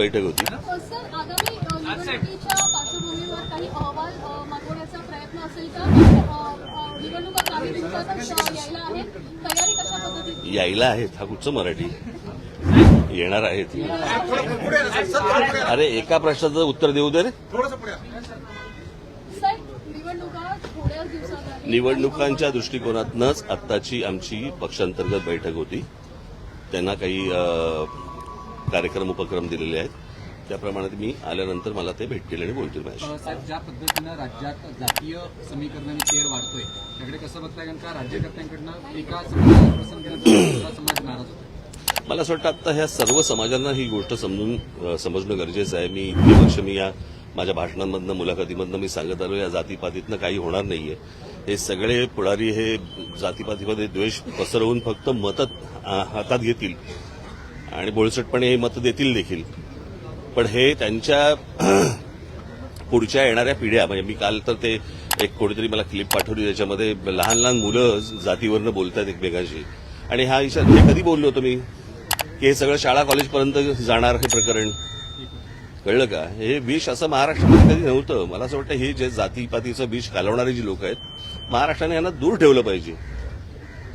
बैठक होती. यायला आहेत. हा कुठचं मराठी. येणार आहेत. अरे एका प्रश्नाचं उत्तर देऊ दे रे. निवडणुकांच्या दृष्टिकोनातनंच आत्ताची आमची पक्षांतर्गत बैठक होती. त्यांना काही कार्यक्रम उपक्रम दिलेले आहेत. त्याप्रमाणे मी आल्यानंतर मला ते भेटतील आणि बोलतील साहेब ज्या पद्धतीनं राज्यात जातीय समीकरणाने तेढ वाढतोय त्याकडे कसं बघताय? कारण का राज्यकर्त्यांकडनं एका समाज नाराज होतो मला असं वाटतं आता ह्या सर्व समाजांना ही गोष्ट समजून समजणं गरजेचं आहे. मी इतकी वर्ष मी या माझ्या भाषणांमधनं मुलाखतीमधनं मी सांगत आलो या जातीपातीतनं काही होणार नाहीये. हे सगळे पुढारी हे जातीपातीमध्ये द्वेष पसरवून फक्त मतं हातात घेतील. आणि बोळसटपणे हे मतं देतील देखील. पण हे त्यांच्या पुढच्या येणाऱ्या पिढ्या म्हणजे मी काल तर ते एक कोणीतरी मला क्लिप पाठवली त्याच्यामध्ये लहान लहान मुलं जातीवरनं बोलतात एकमेकांशी. आणि हा इशारा हे कधी बोललो होतो मी? की हे सगळं शाळा कॉलेजपर्यंत जाणार हे प्रकरण. कळलं का? हे विष असं महाराष्ट्रामध्ये कधी नव्हतं. मला असं वाटतं हे जे जातीपातीचं विष घालवणारे जी लोक आहेत महाराष्ट्राने यांना दूर ठेवलं पाहिजे.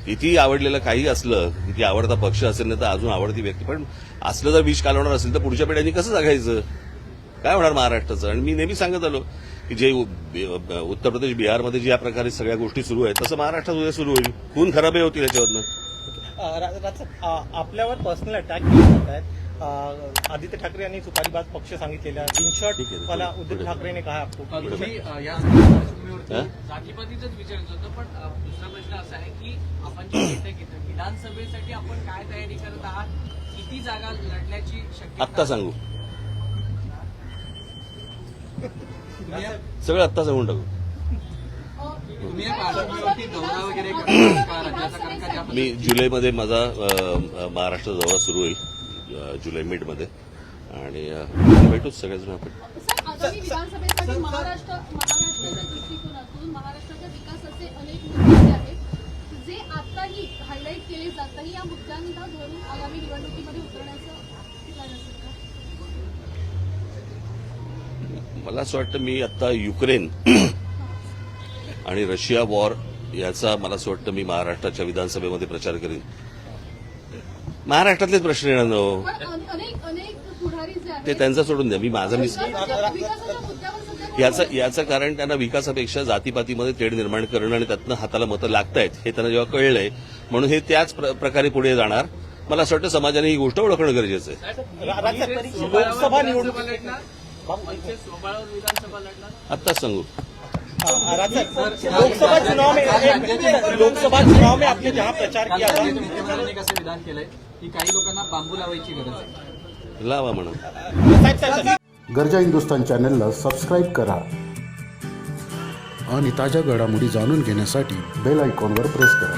किती आवडलेलं काही असलं किती आवडता पक्ष असेल ना तर अजून आवडती व्यक्ती. पण असलं जर विष कालवणार असेल तर पुढच्या पिढ्यांनी कसं जगायचं? काय होणार महाराष्ट्राचं? आणि मी नेहमी सांगत आलो की जे उत्तर प्रदेश बिहारमध्ये ज्या प्रकारे सगळ्या गोष्टी सुरू आहेत तसं महाराष्ट्रात उद्या सुरू होईल. खून खराबही होतील याच्यावरनं. आपल्यावर पर्सनल अटॅक आहेत. आदित्य ठाकरे यांनी सुपारीबाज पक्ष सांगितलेला वाला पुढे- उद्धव पुढे. ठाकरे ने कहा आपको अ, तुम्ही अ, या सगळ्या पार्श्वभूमीवरती हा? जातीपातीचंच विचारायचं होतं पण दुसरा प्रश्न असा आहे की आपण जी बैठक घेतो विधानसभेसाठी आपण काय तयारी करत आहात? किती जागा लढण्याची शक्यता आत्ता सांगू. सगळं आत्ता सांगून टाकू. मी जुलैमध्ये माझा महाराष्ट्र दौरा सुरू होईल. जुलै मिडमध्ये. आणि भेटूच सगळेजण आपण. सर आगामी विधानसभेसाठी महाराष्ट्र महाराष्ट्राच्या दृष्टिकोनातून महाराष्ट्राच्या विकासाचे अनेक मुद्दे आहेत. जे आताही हायलाईट केले जात नाही या मुद्द्यांना धरून आगामी निवडणुकीमध्ये उतरण्याचं plan असेल का? मला असं वाटतं मी आता युक्रेन आणि रशिया वॉर याचा मला असं वाटतं मी महाराष्ट्राच्या विधानसभेमध्ये प्रचार करेन. महाराष्ट्रातलेच प्रश्न येणार ना हो. ते त्यांचा सोडून द्या. मी माझा मी विकासाच्या विकासाच्या मुद्द्यावर सध्या याचं याचं कारण त्यांना विकासापेक्षा जातीपातीमध्ये तेढ निर्माण करणं आणि त्यातनं हाताला मतं लागतायत हे त्यांना जेव्हा कळलंय म्हणून हे त्याच प्र- प्रकारे पुढे जाणार. मला असं वाटतं समाजाने ही गोष्ट ओळखणं गरजेचं आहे. आत्ताच सांगू. लोकसभा चुनाव में आपने जहाँ प्रचार काल किया था की काही लोकांना बांबू लावायची गरज आहे. लावा म्हणा. साहेब, साहेब, साहेब, गरजा हिंदुस्तान चॅनलला सबस्क्राईब करा आणि ताज्या घडामोडी जाणून घेण्यासाठी बेल आयकॉनवर प्रेस करा.